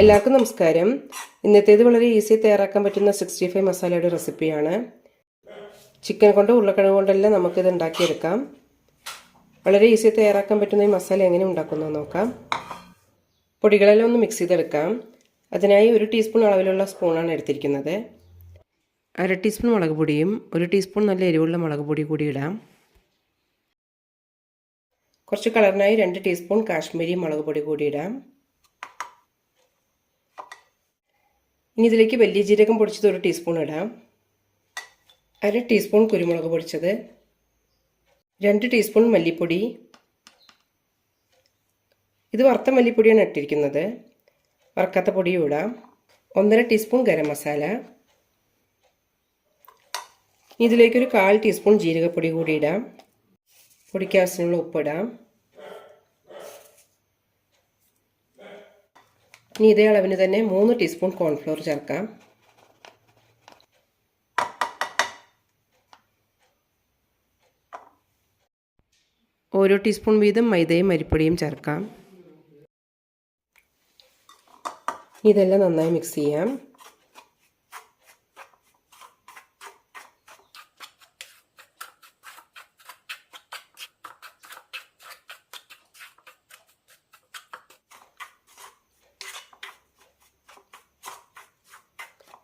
എല്ലാവർക്കും നമസ്കാരം. ഇന്നത്തേത് വളരെ ഈസി തയ്യാറാക്കാൻ പറ്റുന്ന സിക്സ്റ്റി ഫൈവ് മസാലയുടെ റെസിപ്പിയാണ് ചിക്കൻ കൊണ്ട് ഉരുളക്കിഴങ്ങ് കൊണ്ടെല്ലാം നമുക്കിത് ഉണ്ടാക്കിയെടുക്കാം. വളരെ ഈസി തയ്യാറാക്കാൻ പറ്റുന്ന ഈ മസാല എങ്ങനെ ഉണ്ടാക്കുന്നത് നോക്കാം. പൊടികളെല്ലാം ഒന്ന് മിക്സ് ചെയ്തെടുക്കാം. അതിനായി ഒരു ടീസ്പൂൺ അളവിലുള്ള സ്പൂണാണ് എടുത്തിരിക്കുന്നത്. അര ടീസ്പൂൺ മുളക് പൊടിയും ഒരു ടീസ്പൂൺ നല്ല എരിവുള്ള മുളക് പൊടി കൂടി ഇടാം. കുറച്ച് കളറിനായി രണ്ട് ടീസ്പൂൺ കാശ്മീരി മുളക് പൊടി കൂടി ഇടാം. ഇനി ഇതിലേക്ക് വലിയ ജീരകം പൊടിച്ചത് ഒരു ടീസ്പൂൺ ഇടാം. അര ടീസ്പൂൺ കുരുമുളക് പൊടിച്ചത്. രണ്ട് ടീസ്പൂൺ മല്ലിപ്പൊടി. ഇത് വറുത്ത മല്ലിപ്പൊടിയാണ് ഇട്ടിരിക്കുന്നത്. വറുക്കാത്ത പൊടിയും ഇടാം. ഒന്നര ടീസ്പൂൺ ഗരം മസാല. ഇതിലേക്കൊരു കാൽ ടീസ്പൂൺ ജീരകപ്പൊടി കൂടി ഇടാം. പൊടിക്കാവശ്യമുള്ള ഉപ്പിടാം ഇനി ഇതേ അളവിന് തന്നെ മൂന്ന് ടീസ്പൂൺ കോൺഫ്ലോർ ചേർക്കാം. ഓരോ ടീസ്പൂൺ വീതം മൈദയും അരിപ്പൊടിയും ചേർക്കാം. ഇതെല്ലാം നന്നായി മിക്സ് ചെയ്യാം.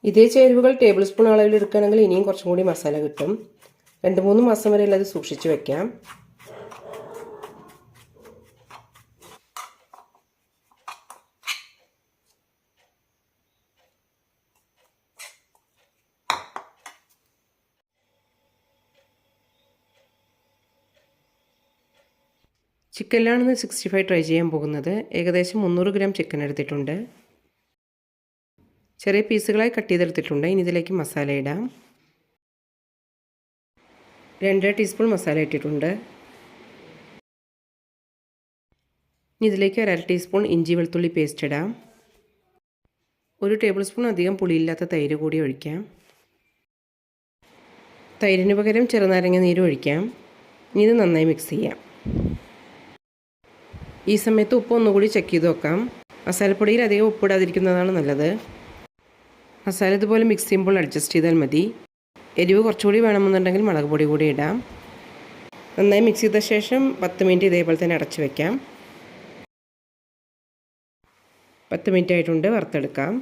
ഇതേ ചേരുവകൾ ടേബിൾ സ്പൂൺ അളവിൽ എടുക്കുകയാണെങ്കിൽ ഇനിയും കുറച്ചും കൂടി മസാല കിട്ടും. രണ്ട് മൂന്ന് മാസം വരെ അത് സൂക്ഷിച്ച് വെക്കാം. ചിക്കനിലാണ് സിക്സ്റ്റി ഫൈവ് ട്രൈ ചെയ്യാൻ പോകുന്നത്. ഏകദേശം മുന്നൂറ് ഗ്രാം ചിക്കൻ എടുത്തിട്ടുണ്ട്. ചെറിയ പീസുകളായി കട്ട് ചെയ്തെടുത്തിട്ടുണ്ട്. ഇനി ഇതിലേക്ക് മസാല ഇടാം. രണ്ടര ടീസ്പൂൺ മസാല ഇട്ടിട്ടുണ്ട്. ഇനി ഇതിലേക്ക് ഒരു അര ടീസ്പൂൺ ഇഞ്ചി വെളുത്തുള്ളി പേസ്റ്റ് ഇടാം. ഒരു ടേബിൾ സ്പൂൺ അധികം പുളിയില്ലാത്ത തൈര് കൂടി ഒഴിക്കാം. തൈരിന് പകരം ചെറുനാരങ്ങ നീര് ഒഴിക്കാം. ഇനി ഇത് നന്നായി മിക്സ് ചെയ്യാം. ഈ സമയത്ത് ഉപ്പ് ഒന്നുകൂടി ചെക്ക് ചെയ്ത് നോക്കാം മസാലപ്പൊടിയിൽ അധികം ഉപ്പിടാതിരിക്കുന്നതാണ് നല്ലത്. മസാല ഇതുപോലെ മിക്സ് ചെയ്യുമ്പോൾ അഡ്ജസ്റ്റ് ചെയ്താൽ മതി. എരിവ് കുറച്ചുകൂടി വേണമെന്നുണ്ടെങ്കിൽ മുളക് പൊടി കൂടി ഇടാം. നന്നായി മിക്സ് ചെയ്ത ശേഷം പത്ത് മിനിറ്റ് ഇതേപോലെ തന്നെ അടച്ചു വയ്ക്കാം പത്ത് മിനിറ്റ് ആയിട്ടുണ്ട് വറുത്തെടുക്കാം.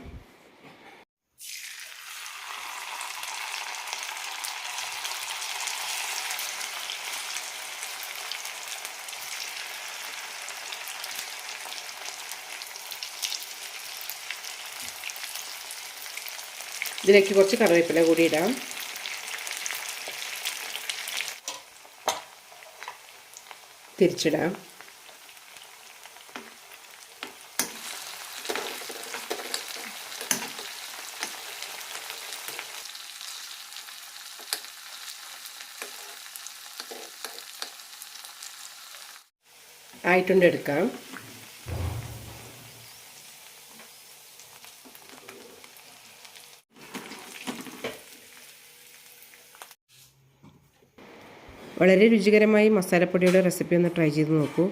ഇതിലേക്ക് കുറച്ച് കറിവേപ്പില കൂടി ഇടാം. തിരിച്ചിടാം. ആയിട്ടുണ്ട് എടുക്കാം. വളരെ രുചികരമായി മസാലപ്പൊടിയുടെ റെസിപ്പി ഒന്ന് ട്രൈ ചെയ്ത് നോക്കൂ.